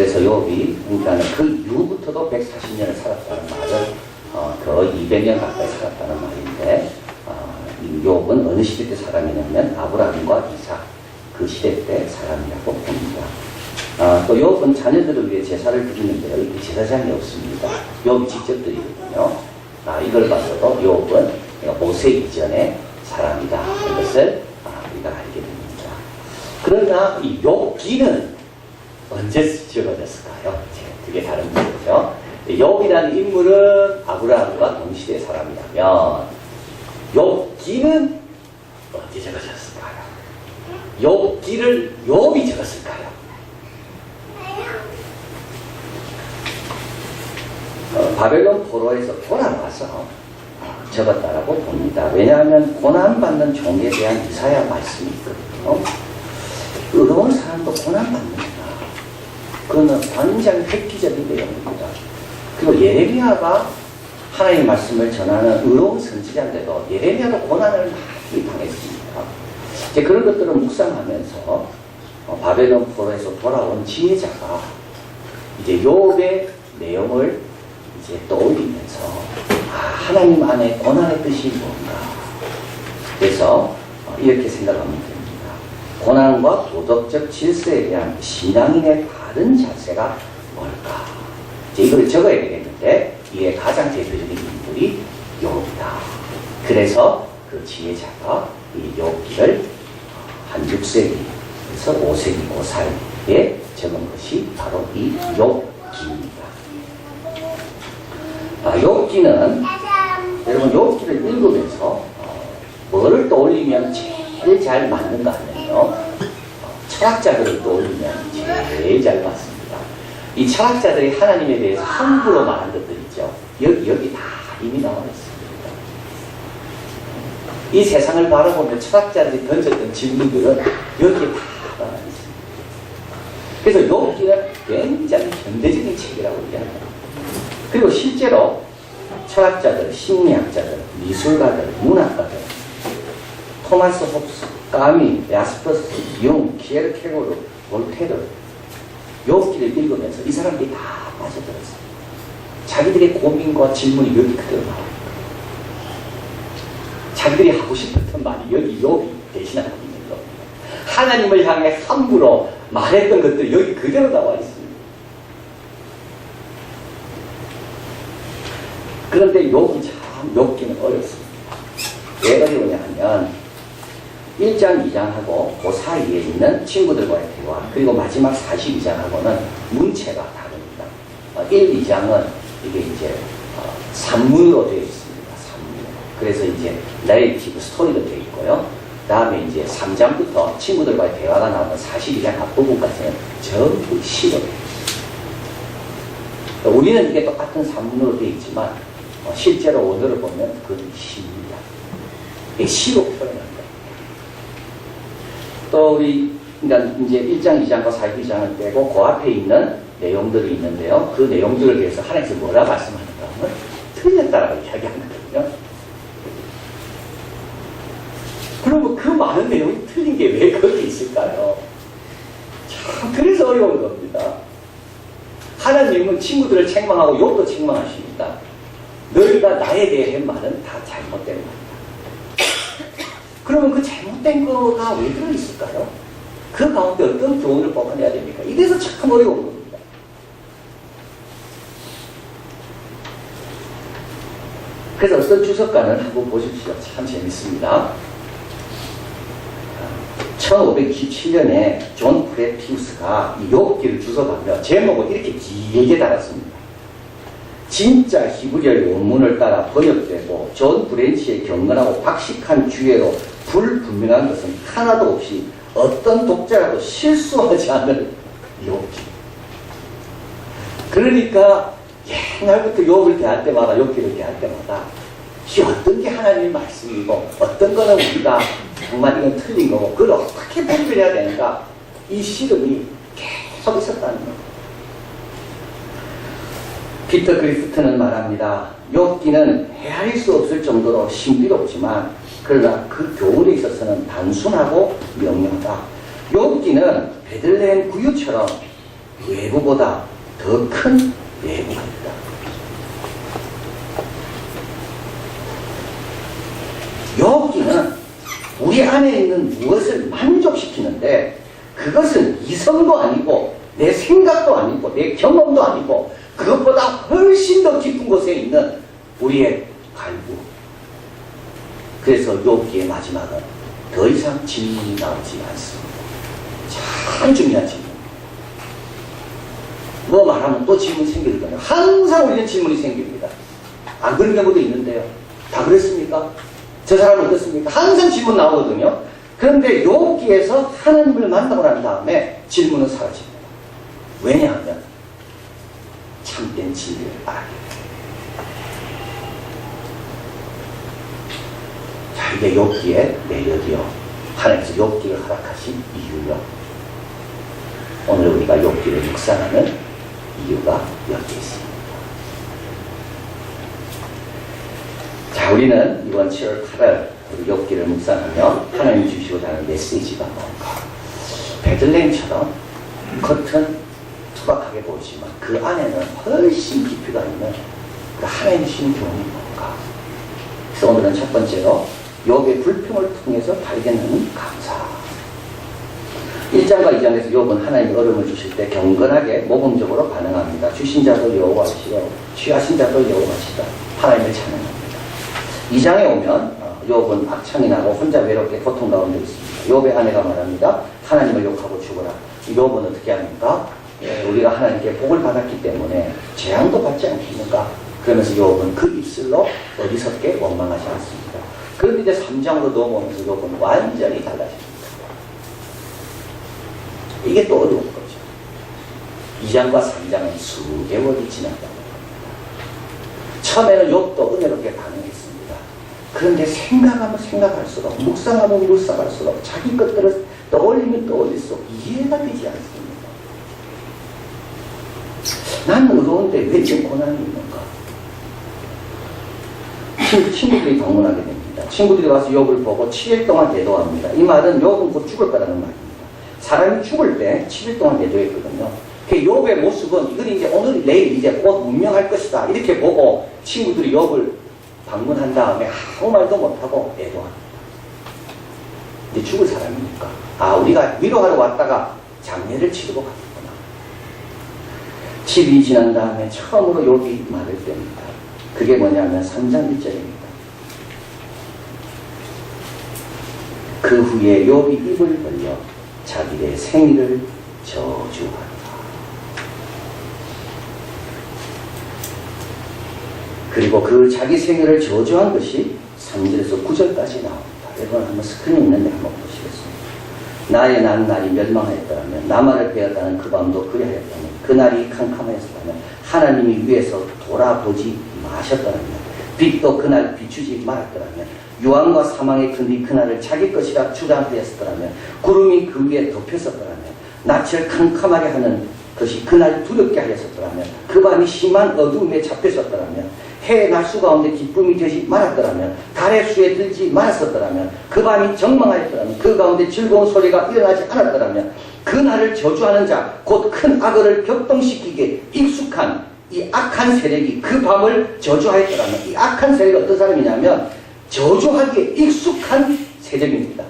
그래서 욥이 그러니까는 그 이후부터도 140년을 살았다는 말은 어, 거의 200년 가까이 살았다는 말인데 어, 이 욥은 어느 시대 때 사람이냐면 아브라함과 이삭 그 시대 때 사람이라고 봅니다. 아, 또 욥은 자녀들을 위해 제사를 드리는데요. 이 제사장이 없습니다. 욥이 직접 드리거든요. 아, 이걸 봐서도 욥은 모세 이전의 사람이다. 이것을 아, 우리가 알게 됩니다. 그러나 이 욥기는 언제 지어졌을까요? 이제 그게 다른 문제죠. 욥이라는 인물은 아브라함과 동시대 사람이라면 욥기는 언제 적어졌을까요? 욥기를 욥이 적었을까요? 어, 바벨론 포로에서 돌아와서 어, 적었다라고 봅니다. 왜냐하면 고난받는 종에 대한 이사야 말씀이 있거든요. 의로운 사람도 고난받는구나. 그거는 굉장히 획기적인 내용입니다. 그리고 예레미야가 하나님의 말씀을 전하는 의로운 선지자인데도 예레미야도 고난을 많이 당했습니다. 이제 그런 것들을 묵상하면서 어, 바벨론 포로에서 돌아온 지혜자가 이제 욥의 내용을 이제 떠올리면서 아, 하나님 안에 고난의 뜻이 뭔가 그래서 어, 이렇게 생각하면 됩니다. 고난과 도덕적 질서에 대한 신앙인의 바른 자세가 뭘까? 이제 이걸 적어야 되겠는데 이에 가장 대표적인 인물이 욥이다. 그래서 그 지혜자가 이 욥기를 한 6세기에서 5세기 5살에 적은 것이 바로 이 욥기입니다. 아, 욥기는 여러분 욥기를 읽으면서 어, 뭐를 떠올리면 제일 잘 맞는가 하면요 어, 철학자들을 떠올리면 제일 잘 맞습니다. 이 철학자들이 하나님에 대해서 함부로 말한 것들 있죠. 여기 여기 다 이미 나와 있습니다. 이 세상을 바라보면 철학자들이 던졌던 질문들은 여기에 다 나와 있습니다. 그래서 욥기는 굉장히 현대적인 책이라고 이야기합니다. 그리고 실제로 철학자들, 심리학자들, 미술가들, 문학가들, 토마스 홉스, 까미, 야스퍼스, 융, 키에르 케고르, 볼테르 욥기를 읽으면서 이 사람들이 다 빠져들었어요. 자기들의 고민과 질문이 여기 그대로 나와요. 자기들이 하고 싶었던 말이 여기 욥이 대신하고 있는 겁니다. 하나님을 향해 함부로 말했던 것들이 여기 그대로 나와 있습니다. 그런데 욥이 참 욥기는 어렵습니다. 왜 어려우냐 하면 1장, 2장하고 그 사이에 있는 친구들과의 대화 그리고 마지막 42장하고는 문체가 다릅니다. 어, 1, 2장은 이게 이제 어, 산문으로 되어 있습니다. 산문. 그래서 이제 레이티브 스토리로 되어 있고요. 다음에 이제 3장부터 친구들과의 대화가 나오는 42장 앞부분까지는 전부 시로 되어 있습니다. 우리는 이게 똑같은 산문으로 되어 있지만 어, 실제로 원어를 보면 그건 시입니다. 시로 거예요. 또 우리 그러니까 이제 1장, 2장과 42장을 빼고 그 앞에 있는 내용들이 있는데요. 그 내용들을 위해서 하나님께서 뭐라 말씀하는가 하면 틀렸다라고 이야기하거든요. 그러면 그 많은 내용이 틀린 게 왜 거기 있을까요? 참 그래서 어려운 겁니다. 하나님은 친구들을 책망하고 욕도 책망하십니다. 너희가 나에 대해 한 말은 다 잘못된 말이다. 그러면 그 잘못된 거가 왜 들어있을까요? 그 가운데 어떤 교훈을 뽑아내야 됩니까? 이래서 참 어려운 겁니다. 그래서 어떤 주석가는 한번 보십시오. 참 재밌습니다. 1597년에 존 프레티우스가 이 욥기를 주석하며 제목을 이렇게 길게 달았습니다. 진짜 히브리어 원문을 따라 번역되고 존 브렌치의 경건하고 박식한 주예로 불분명한 것은 하나도 없이 어떤 독자라도 실수하지 않는 욥기. 그러니까 옛날부터 욥을 대할 때마다 욥기를 대할 때마다 이 어떤 게 하나님의 말씀이고 어떤 거는 우리가 정말 이건 틀린 거고 그걸 어떻게 분별해야 되는가 이 시름이 계속 있었다는 겁니다. 피터 그리프트는 말합니다. 욥기는 헤아릴 수 없을 정도로 신비롭지만 그러나 그 교훈에 있어서는 단순하고 명료하다. 욥기는 베들레헴 구유처럼 외부보다 더큰 내부가 있다. 욥기는 우리 안에 있는 무엇을 만족시키는데 그것은 이성도 아니고 내 생각도 아니고 내 경험도 아니고 그것보다 훨씬 더 깊은 곳에 있는 우리의 갈구. 그래서 욥기의 마지막은 더 이상 질문이 나오지 않습니다. 참 중요한 질문. 뭐 말하면 또 질문 생길 거예요. 항상 우리는 질문이 생깁니다. 안 그런 경우도 있는데요. 다 그랬습니까? 저 사람은 어떻습니까? 항상 질문 나오거든요. 그런데 욥기에서 하나님을 만나고 난 다음에 질문은 사라집니다. 왜냐하면 참된 진리를 알기 자, 이게 욥기의 매력이요. 하나님께서 욥기를 허락하신 이유요. 오늘 우리가 욥기를 묵상하는 이유가 여기 있습니다. 자, 우리는 이번 7월 8일 우리 욥기를 묵상하며 하나님 주시고자 하는 메시지가 뭔가 베들레헴처럼 겉은 투박하게 보이지만 그 안에는 훨씬 깊이가 있는 그 하나님 주신 교훈이 뭔가 그래서 오늘은 첫 번째로 욥의 불평을 통해서 발견하는 감사 1장과 2장에서 욥은 하나님 얼음을 주실 때 경건하게 모범적으로 반응합니다. 주신 자도 여호와시요 취하신 자도 여호와시다. 하나님을 찬양합니다. 2장에 오면 어, 욥은 악창이 나고 혼자 외롭게 고통 가운데 있습니다. 욥의 아내가 말합니다. 하나님을 욕하고 죽어라. 욥은 어떻게 합니까? 예, 우리가 하나님께 복을 받았기 때문에 재앙도 받지 않겠는가? 그러면서 욥은 그 입술로 어리석게 원망하지 않습니다. 그런데 이제 3장으로 넘어오면서 욥은 완전히 달라집니다. 이게 또 어려운 거죠. 2장과 3장은 수개월이 지났다고 합니다. 처음에는 욥도 은혜롭게 반응했습니다. 그런데 생각하면 생각할수록, 묵상하면 묵상할수록, 자기 것들을 떠올리면 떠올릴수록 이해가 되지 않습니다. 나는 의로운데 왜 지금 고난이 있는가? 친구, 친구들이 방문하게 됩니다. 친구들이 와서 욥을 보고 7일 동안 내도합니다. 이 말은 욥은 곧 죽을 거라는 말입니다. 사람이 죽을 때 7일 동안 내도했거든요. 그 욥의 모습은 이건 이제 오늘 내일 이제 곧 운명할 것이다. 이렇게 보고 친구들이 욥을 방문한 다음에 아무 말도 못하고 내도합니다. 이제 죽을 사람이니까. 아, 우리가 위로하러 왔다가 장례를 치르고 가겠구나. 7일이 지난 다음에 처음으로 욥이 말을 뺍니다. 그게 뭐냐면 3장 1절입니다. 그 후에 욥이 입을 벌려 자기의 생일을 저주한다. 그리고 그 자기 생일을 저주한 것이 3절에서 9절까지 나옵니다. 여러분 한번 스크린 있는데 한번 보시겠습니다. 나의 난 날이 멸망하였더라면 나만을 베었다는 그 밤도 그리하였다면 그날이 캄캄하였다면 하나님이 위에서 돌아보지 마셨더라면 빛도 그날 비추지 말았더라면 유황과 사망의 근이 그날을 자기 것이라 주장하였더라면 구름이 그 위에 덮였었더라면 낯을 캄캄하게 하는 것이 그날 두렵게 하였었더라면 그 밤이 심한 어두움에 잡혔었더라면 해의 날수 가운데 기쁨이 되지 말았더라면 달의 수에 들지 말았었더라면 그 밤이 정망하였더라면 그 가운데 즐거운 소리가 일어나지 않았더라면 그 날을 저주하는 자 곧 큰 악어를 격동시키게 익숙한 이 악한 세력이 그 밤을 저주하였더라면 이 악한 세력이 어떤 사람이냐면 저주하기에 익숙한 세력입니다.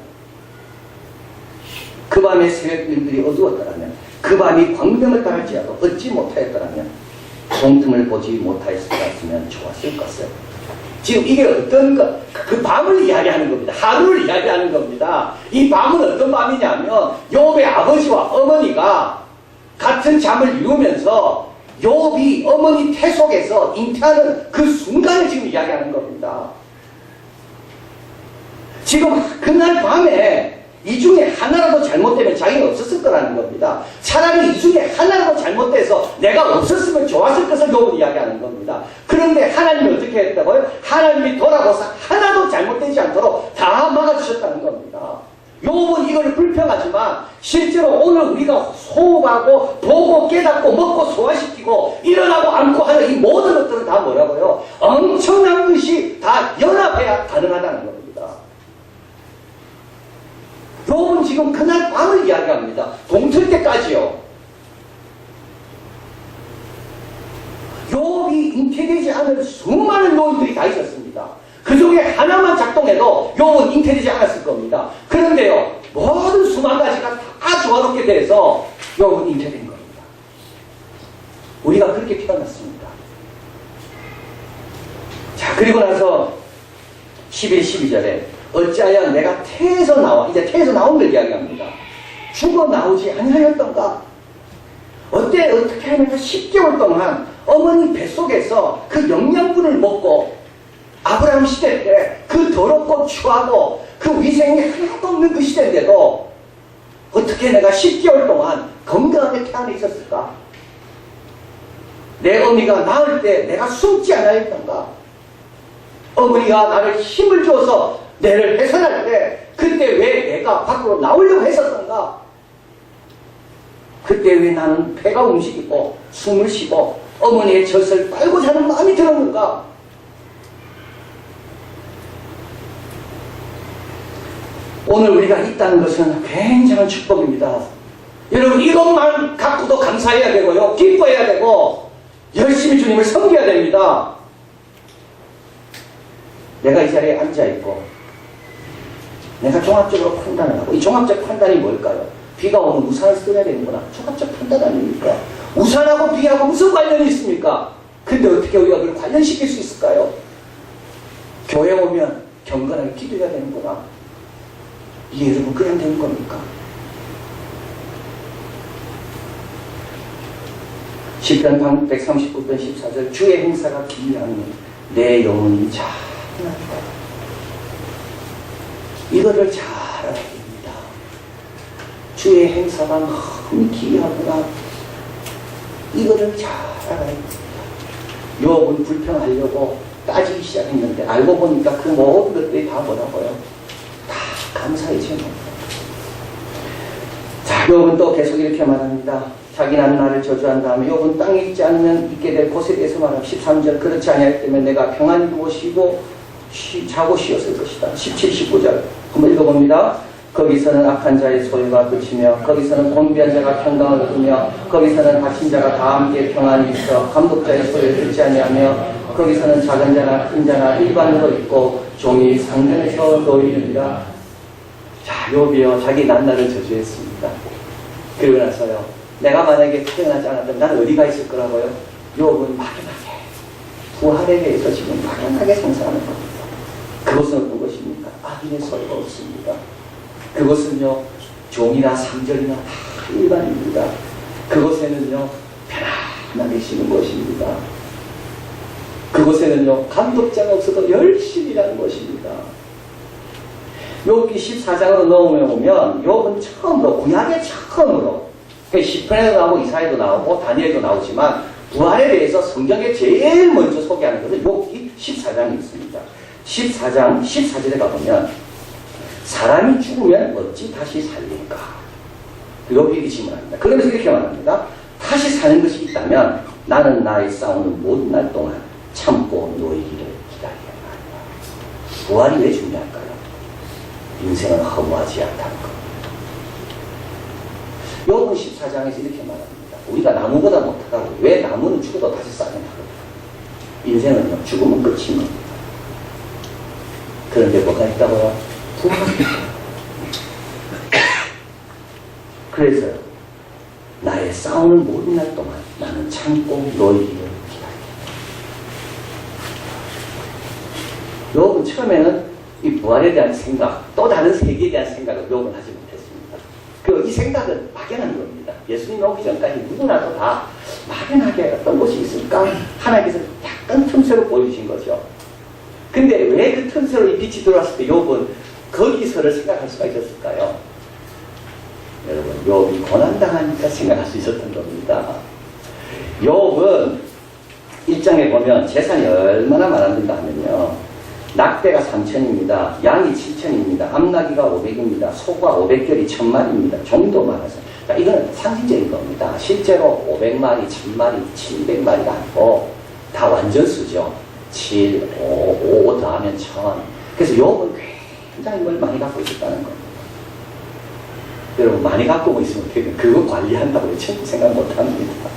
그 밤에 새벽들이 어두웠더라면 그 밤이 광명을 따를지라도 얻지 못하였더라면 동틈을 보지 못하였으면 좋았을 것을 지금 이게 어떤 것, 그 밤을 이야기하는 겁니다. 하루를 이야기하는 겁니다. 이 밤은 어떤 밤이냐면 욥의 아버지와 어머니가 같은 잠을 이루면서 욥이 어머니 태 속에서 잉태하는 그 순간을 지금 이야기하는 겁니다. 지금 그날 밤에 이 중에 하나라도 잘못되면 자기가 없었을 거라는 겁니다. 차라리 이 중에 하나라도 잘못돼서 내가 없었으면 좋았을 것을 욥은 이야기하는 겁니다. 그런데 하나님이 어떻게 했다고요? 하나님이 돌아보사 하나도 잘못되지 않도록 다 막아주셨다는 겁니다. 욥은 이걸 불평하지만 실제로 오늘 우리가 호흡하고 보고 깨닫고 먹고 소화시키고 일어나고 앉고 하는 이 모든 것들은 다 뭐라고요? 엄청난 것이 다 연합해야 가능하다는 겁니다. 여러분 지금 그날 밤을 이야기합니다. 동틀 때까지요. 욥이 잉태되지 않은 수많은 요인들이 다 있었습니다. 그 중에 하나만 작동해도 욥은 잉태되지 않았을 겁니다. 그런데요, 모든 수만 가지가 다 조화롭게 돼서 욥은 잉태된 겁니다. 우리가 그렇게 태어났습니다. 자, 그리고 나서 11, 12절에 어찌하여 내가 태에서 나와, 이제 태에서 나온 걸 이야기합니다. 죽어 나오지 아니하였던가? 어때, 어떻게 하면 10개월 동안 어머니 뱃속에서 그 영양분을 먹고 아브라함 시대 때 그 더럽고 추하고 그 위생이 하나도 없는 그 시대인데도 어떻게 내가 10개월 동안 건강하게 태어나 있었을까? 내 어미가 낳을 때 내가 숨지 않아야 했던가? 어머니가 나를 힘을 줘서 내를 해산할 때 그때 왜 내가 밖으로 나오려고 했었던가? 그때 왜 나는 배가 움직이고 숨을 쉬고 어머니의 젖을 빨고 자는 마음이 들었는가? 오늘 우리가 있다는 것은 굉장한 축복입니다. 여러분 이것만 갖고도 감사해야 되고요. 기뻐해야 되고 열심히 주님을 섬겨야 됩니다. 내가 이 자리에 앉아 있고 내가 종합적으로 판단을 하고 이 종합적 판단이 뭘까요? 비가 오면 우산을 써야 되는구나. 종합적 판단 아닙니까? 우산하고 비하고 무슨 관련이 있습니까? 근데 어떻게 우리가 그걸 관련시킬 수 있을까요? 교회 오면 경건하게 기도해야 되는구나. 이게 여러분 그냥 되는 겁니까? 10편 139편 14절 주의 행사가 기이하니 내 영혼이 찬양하다 이거를 잘 알아야 됩니다. 주의 행사가 너무 기이하구나. 이거를 잘 알아야 됩니다. 욥은 불평하려고 따지기 시작했는데 알고 보니까 그 모든 것들이 다 뭐라고요? 다 감사의 제목입니다. 자, 욥은 또 계속 이렇게 말합니다. 자기는 나를 저주한 다음에 욥은 땅에 있지 않으면 있게 될 곳에 대해서 말합니다. 13절 그렇지 아니할 때면 내가 평안히 쉬고 쉬, 자고 쉬었을 것이다. 17, 19절 한번 읽어봅니다. 거기서는 악한 자의 소유가 그치며 거기서는 곤비한 자가 평강을 얻으며 거기서는 다친 자가 다 함께 평안이 있어 감독자의 소유를 듣지 아니하며 거기서는 작은 자나 큰 자나 일반으로 있고 종이 상전에서 놓이느니라 자 욥이요 자기 난나를 저주했습니다 그리고 나서요 내가 만약에 태어나지 않았다면 나는 어디가 있을 거라고요? 욥은 막연하게 부활에 대해서 지금 막연하게 상상하는 겁니다 그것은 어떤 것입니까? 악인의 소유가 없습니다 그것은요, 종이나 상절이나 다 일반입니다. 그곳에는요, 편안하게 쉬는 것입니다. 그곳에는요, 감독자가 없어도 열심히 일하는 것입니다. 여기 14장으로 넘어오면, 욥은 처음으로, 구약의 처음으로, 10편에도 나오고 이사에도 나오고 다니엘도 나오지만, 부활에 대해서 성경에 제일 먼저 소개하는 것은 욥기 14장이 있습니다. 14장, 14절에 가보면, 사람이 죽으면 어찌 다시 살릴까? 이렇게 질문합니다. 그러면서 이렇게 말합니다. 다시 사는 것이 있다면 나는 나의 싸우는 모든 날 동안 참고 너희를 기다려야 한다. 부활이 왜 중요할까요? 인생은 허무하지 않다는 겁니다. 욥은 14장에서 이렇게 말합니다. 우리가 나무보다 못하다고 왜 나무는 죽어도 다시 싸는 하거든요. 인생은요 죽으면 끝인 겁니다. 그런데 뭐가 있다고요? 그래서요, 나의 싸우는 모든 날 동안 나는 참고 너희를 기다린다. 욥은 처음에는 이 부활에 대한 생각, 또 다른 세계에 대한 생각을 욥은 하지 못했습니다. 그 이 생각은 막연한 겁니다. 예수님 오기 전까지 누구나도 다 막연하게 어떤 것이 있을까? 하나님께서 약간 틈새로 보여주신 거죠. 근데 왜 그 틈새로 이 빛이 들어왔을 때 욥은 거기서를 생각할 수가 있었을까요? 여러분, 욥이 고난당하니까 생각할 수 있었던 겁니다. 욥은 일장에 보면 재산이 얼마나 많았는가 하면요. 낙대가 3천입니다. 양이 7천입니다. 암나기가 500입니다. 소가 500결이 1000마리입니다. 정도 말아서. 자, 이거는 상징적인 겁니다. 실제로 500마리, 1000마리, 700마리가 아니고 다 완전수죠. 7, 5, 5 더하면 1000. 그래서 요건 굉장히 뭘 많이 갖고 있었다는 겁니다. 여러분 많이 갖고 있으면 어떻게 돼? 그거 관리한다고 전혀 생각 못 합니다.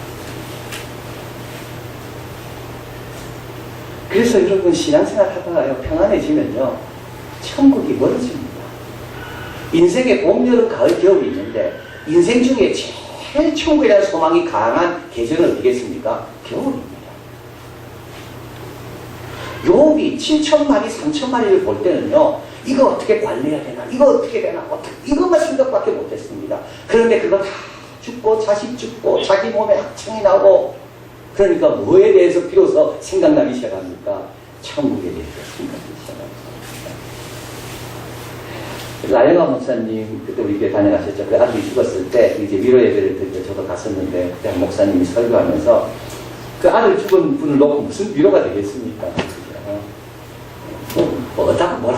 그래서 여러분 신앙생활 하다가요 평안해지면요 천국이 멀어집니다. 인생에 봄, 여름, 가을, 겨울이 있는데 인생 중에 제일 천국에 대한 소망이 강한 계절은 어디겠습니까? 겨울입니다. 욥이 7천 마리, 3천 마리를 볼 때는요 이거 어떻게 관리해야 되나 이거 어떻게 되나 어떻게 이것만 생각밖에 못했습니다. 그런데 그거 다 죽고 자식 죽고 자기 몸에 악청이 나고 그러니까 뭐에 대해서 비로소 생각나기 시작합니까? 천국에 대해서 생각하기 시작합니다. 라영아 목사님 그때 우리 교회 다녀가셨죠. 그 아들이 죽었을 때 이제 위로 예배를 드리고 저도 갔었는데 그때 한 목사님이 설교하면서 그 아들 죽은 분을 놓고 무슨 위로가 되겠습니까?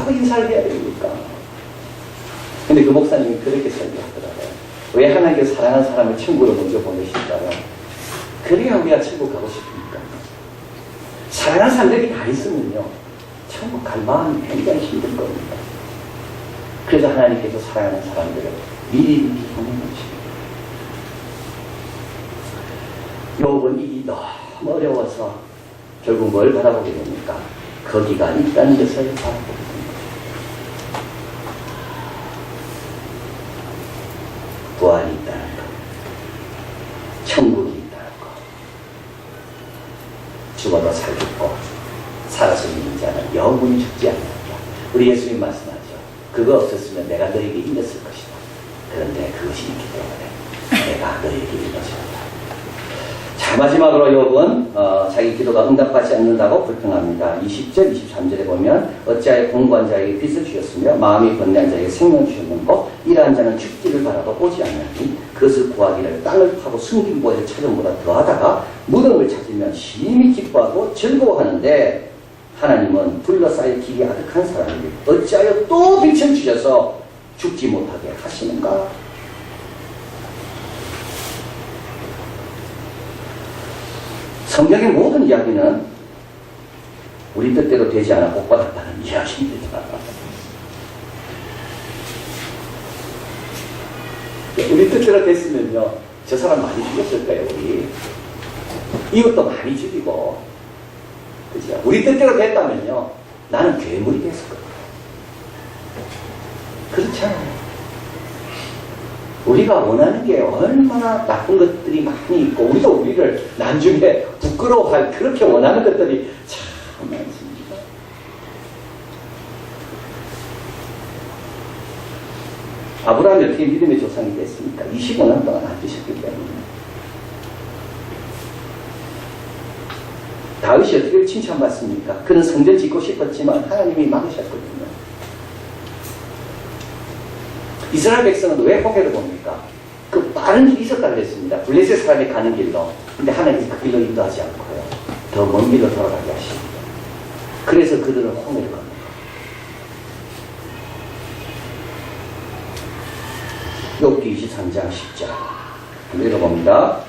뭐라고 인사를 해야 됩니까? 근데 그 목사님이 그렇게 설교하더라고요. 왜 하나님께서 사랑하는 사람을 천국으로 먼저 보내실까요? 그래야 우리가 천국 가고 싶으니까. 사랑하는 사람들이 다 있으면요. 천국 갈 마음이 굉장히 힘들 겁니다. 그래서 하나님께서 사랑하는 사람들을 미리 미리 보내놓으십니다. 요번 일이 너무 어려워서 결국 뭘 바라보게 됩니까? 거기가 있다는 것을 바라보게 됩니다. 부활이 있다는 것, 천국이 있다는 것, 죽어도 살겠고 살아서 있는 자는 영원히 죽지 않는다. 우리 예수님 말씀하죠. 그거 없었으면 내가 너에게 일렀을 것이다. 그런데 그것이 있기 때문에 내가 너에게 일러주었다. 자, 마지막으로 욥은 어, 자기 기도가 응답받지 않는다고 불평합니다. 20절, 23절에 보면 어찌하여 공부한 자에게 빚을 주셨으며 마음이 번뇌한 자에게 생명 주셨는고 이러한 자는 죽기를 바라도 오지 않나니 그것을 구하기를 땅을 파고 숨긴 곳에 찾음보다 더하다가 무덤을 찾으면 심히 기뻐하고 즐거워하는데 하나님은 둘러싸일 길이 아득한 사람에게 어찌하여 또 빛을 주셔서 죽지 못하게 하시는가? 성경의 모든 이야기는 우리 뜻대로 되지 않아 복받았다는 이야기입니다. 우리 뜻대로 됐으면요, 저 사람 많이 죽였을 거예요, 우리. 이것도 많이 죽이고, 그죠? 우리 뜻대로 됐다면요, 나는 괴물이 됐을 거예요. 그렇잖아요. 우리가 원하는 게 얼마나 나쁜 것들이 많이 있고, 우리도 우리를 나중에 부끄러워할 그렇게 원하는 것들이 참 많습니다. 아브라함이 어떻게 믿음의 조상이 됐습니까? 25년 동안 안 드셨기 때문에. 다윗이 어떻게 칭찬받습니까? 그는 성전 짓고 싶었지만 하나님이 막으셨거든요. 이스라엘 백성은 왜 홍해를 봅니까? 그 빠른 길이 있었다 그랬습니다. 블레셋 사람이 가는 길로. 근데 하나님이 그 길로 인도하지 않고요. 더 먼 길로 돌아가게 하십니다. 그래서 그들은 홍해를 겁니다. 욥기 23장 10절. 한번 읽어봅니다.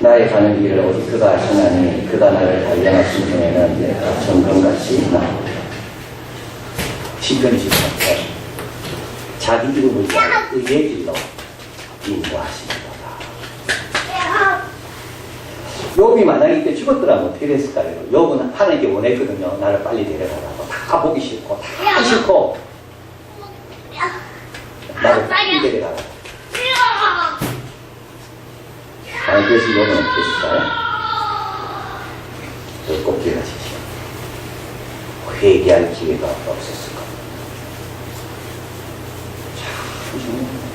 나의 가는 길을 오직 그가 아시나니 그가 나를 단련하신 후에는 내가 정금같이 나오리라. 10편 23절. 자기 이름을 위하여 의의 길로 인도하시는도다. 욥이 만약에 이때 죽었더라면 어떻게 됐을까요? 욥은 하나님께 원했거든요. 나를 빨리 데려가라고. 다 보기 싫고, 다 싫고, 나를 빨리 데려가라고. 욥은 어떻게 했을까요? 꼭 기억하십시오. 회개할 기회가 없었을 겁니다. 참 중요합니다.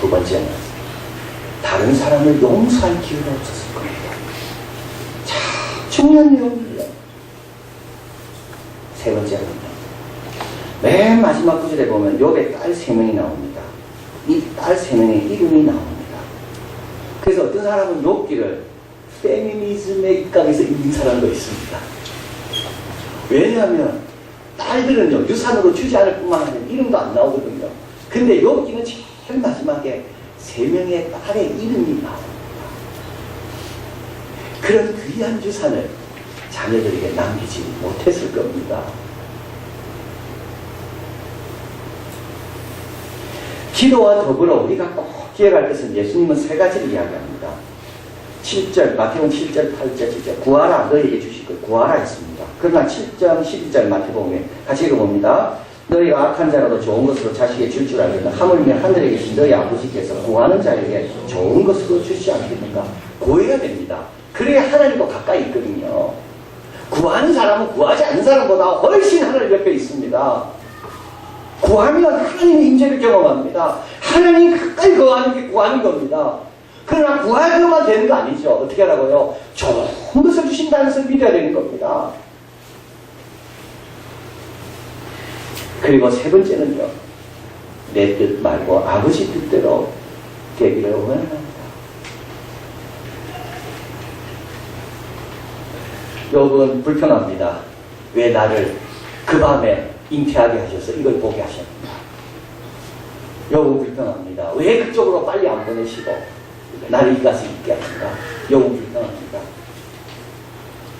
두 번째는 다른 사람을 용서할 기회가 없었을 겁니다. 참 중요한 내용이에요. 세 번째는 맨 마지막 구절에 보면 욥의 딸 세 명이 나옵니다. 이 명의 이름이 나옵니다. 그래서 어떤 사람은 욥기를 페미니즘의 입각에서 있는 사람도 있습니다. 왜냐하면 딸들은요 유산으로 주지 않을 뿐만 아니라 이름도 안 나오거든요. 근데 여기는 제일 마지막에 세 명의 딸의 이름이 나옵니다. 그런 귀한 유산을 자녀들에게 남기지 못했을 겁니다. 기도와 더불어 우리가 꼭 기억할 것은 예수님은 세 가지를 이야기합니다. 7절, 마태복음 7절, 8절, 7절. 구하라, 너에게 주실 것 구하라 했습니다. 그러나 7장, 12절 마태복음에 같이 읽어봅니다. 너희가 악한 자라도 좋은 것으로 자식에게 줄줄 알겠나? 하물며 하늘에 계신 너희 아버지께서 구하는 자에게 좋은 것으로 주시 않겠는가? 구해야 됩니다. 그래야 하나님도 가까이 있거든요. 구하는 사람은 구하지 않는 사람보다 훨씬 하늘 옆에 있습니다. 구하면 하나님의 임재를 경험합니다. 하나님 가까이 거하는 게 구하는 겁니다. 그러나 구하기만 되는 거 아니죠. 어떻게 하라고요? 좋은 것을 주신다는 것을 믿어야 되는 겁니다. 그리고 세 번째는요. 내 뜻 말고 아버지 뜻대로 되기를 원합니다. 여러분 불평합니다. 왜 나를 그 밤에 잉태하게 하셔서 이걸 보게 하셨는가? 여러분 불평합니다. 왜 그쪽으로 빨리 안 보내시고 나를 이 가서 있게 하신가? 여러분 불평합니다.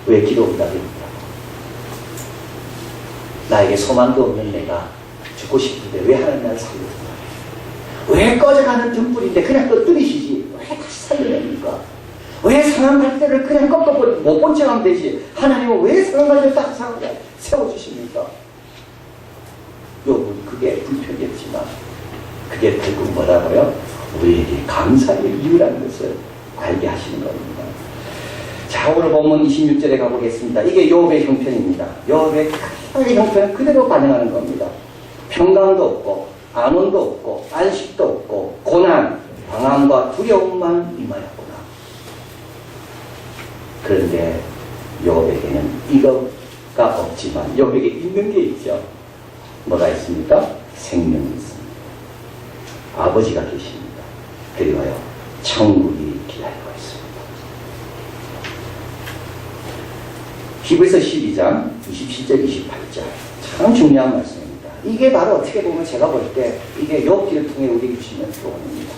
왜 기도 응답입니까? 나에게 소망도 없는 내가 죽고 싶은데 왜 하나님 나를 살려준다? 왜 꺼져가는 등불인데 그냥 꺼뜨리시지? 왜 다시 살려냅니까? 왜 상한 갈대를 그냥 꺾어버리고 못본 척하면 되지? 하나님은 왜 상한 갈대를 딱 상하게 세워주십니까? 그게 불편했지만 그게 결국 뭐라고요? 우리에게 감사의 이유라는 것을 알게 하시는 겁니다. 자 오늘 본문 26절에 가보겠습니다. 이게 요업의 형편입니다. 요업의 형편은 그대로 반영하는 겁니다. 평강도 없고 안온도 없고 안식도 없고 고난, 방황과 두려움만 임하였구나. 그런데 요업에게는 이거가 없지만 요업에게 있는 게 있죠. 뭐가 있습니까? 생명이 있습니다. 아버지가 계십니다. 그리고요, 천국이 기다리고 있습니다. 히브리서 12장 27절 28절 참 중요한 말씀입니다. 이게 바로 어떻게 보면 제가 볼 때 이게 욥기를 통해 우리에게 주시는 교훈입니다.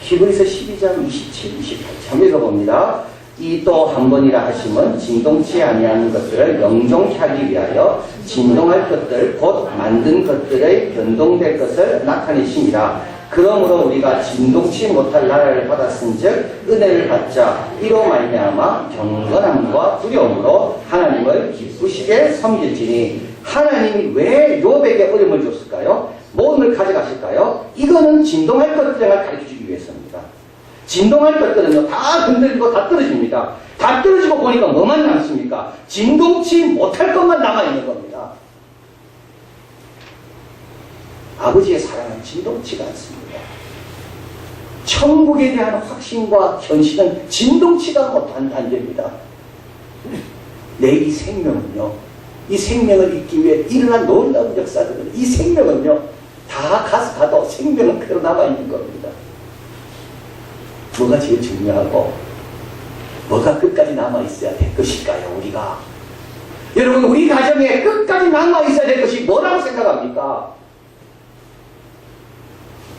히브리서 12장 27, 28절 한번 읽어봅니다. 이 또 한 번이라 하심은 진동치 아니하는 것들을 영종케 하기 위하여 진동할 것들 곧 만든 것들의 변동될 것을 나타내심이라 그러므로 우리가 진동치 못할 나라를 받았은즉 은혜를 받자 이로 말미암아 경건함과 두려움으로 하나님을 기쁘시게 섬길지니 하나님이 왜 욥에게 어려움을 줬을까요? 모험을 가져가실까요? 이거는 진동할 것들을 위해서입니다. 진동할 것들은요, 다 흔들리고 다 떨어집니다. 다 떨어지고 보니까 뭐만 남습니까? 진동치 못할 것만 남아있는 겁니다. 아버지의 사랑은 진동치가 않습니다. 천국에 대한 확신과 현실은 진동치가 못한 안 됩니다. 내 이 생명은요, 이 생명을 잊기 위해 일어난 놀라운 역사들은 이 생명은요, 다 가서 가도 생명은 그대로 남아있는 겁니다. 뭐가 제일 중요하고 뭐가 끝까지 남아있어야 될 것일까요, 우리가? 여러분, 우리 가정에 끝까지 남아있어야 될 것이 뭐라고 생각합니까?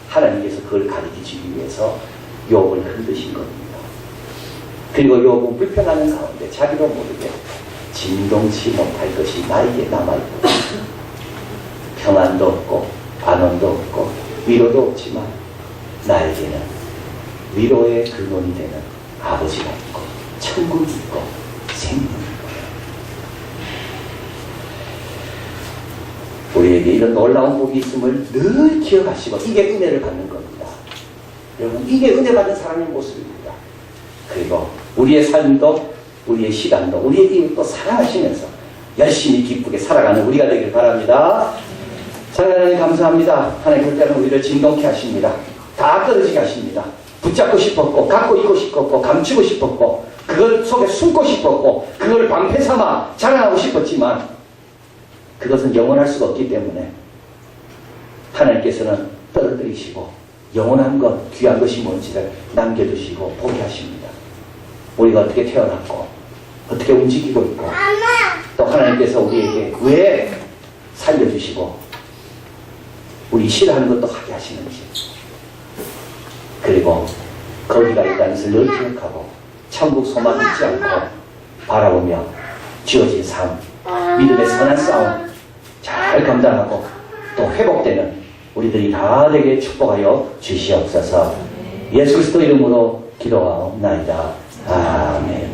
하나님께서 그걸 가르치기 위해서 욥을 흔드신 겁니다. 그리고 욥은 불편하는 가운데 자기도 모르게 진동치 못할 것이 나에게 남아있고 평안도 없고 안원도 없고 위로도 없지만 나에게는 위로의 근원이 되는 아버지가 있고 천국이 있고 생명이 있고 우리에게 이런 놀라운 복이 있음을 늘 기억하시고 이게 은혜를 받는 겁니다. 여러분 이게 은혜 받는 사람의 모습입니다. 그리고 우리의 삶도 우리의 시간도 우리의 이웃도 사랑하시면서 열심히 기쁘게 살아가는 우리가 되길 바랍니다. 하나님 감사합니다. 하나님 그때는 우리를 진동케 하십니다. 다 떨어지게 하십니다. 붙잡고 싶었고 갖고 있고 싶었고 감추고 싶었고 그걸 속에 숨고 싶었고 그걸 방패 삼아 자랑하고 싶었지만 그것은 영원할 수가 없기 때문에 하나님께서는 떨어뜨리시고 영원한 것, 귀한 것이 뭔지를 남겨두시고 보게 하십니다. 우리가 어떻게 태어났고 어떻게 움직이고 있고 또 하나님께서 우리에게 왜 살려주시고 우리 싫어하는 것도 하게 하시는지 그리고 거기가 있다는 것을 늘 기억하고 천국 소망 잊지 않고 바라보며 지어진 삶 믿음의 선한 싸움 잘 감당하고 또 회복되는 우리들이 다 되게 축복하여 주시옵소서. 예수 그리스도 이름으로 기도하옵나이다. 아멘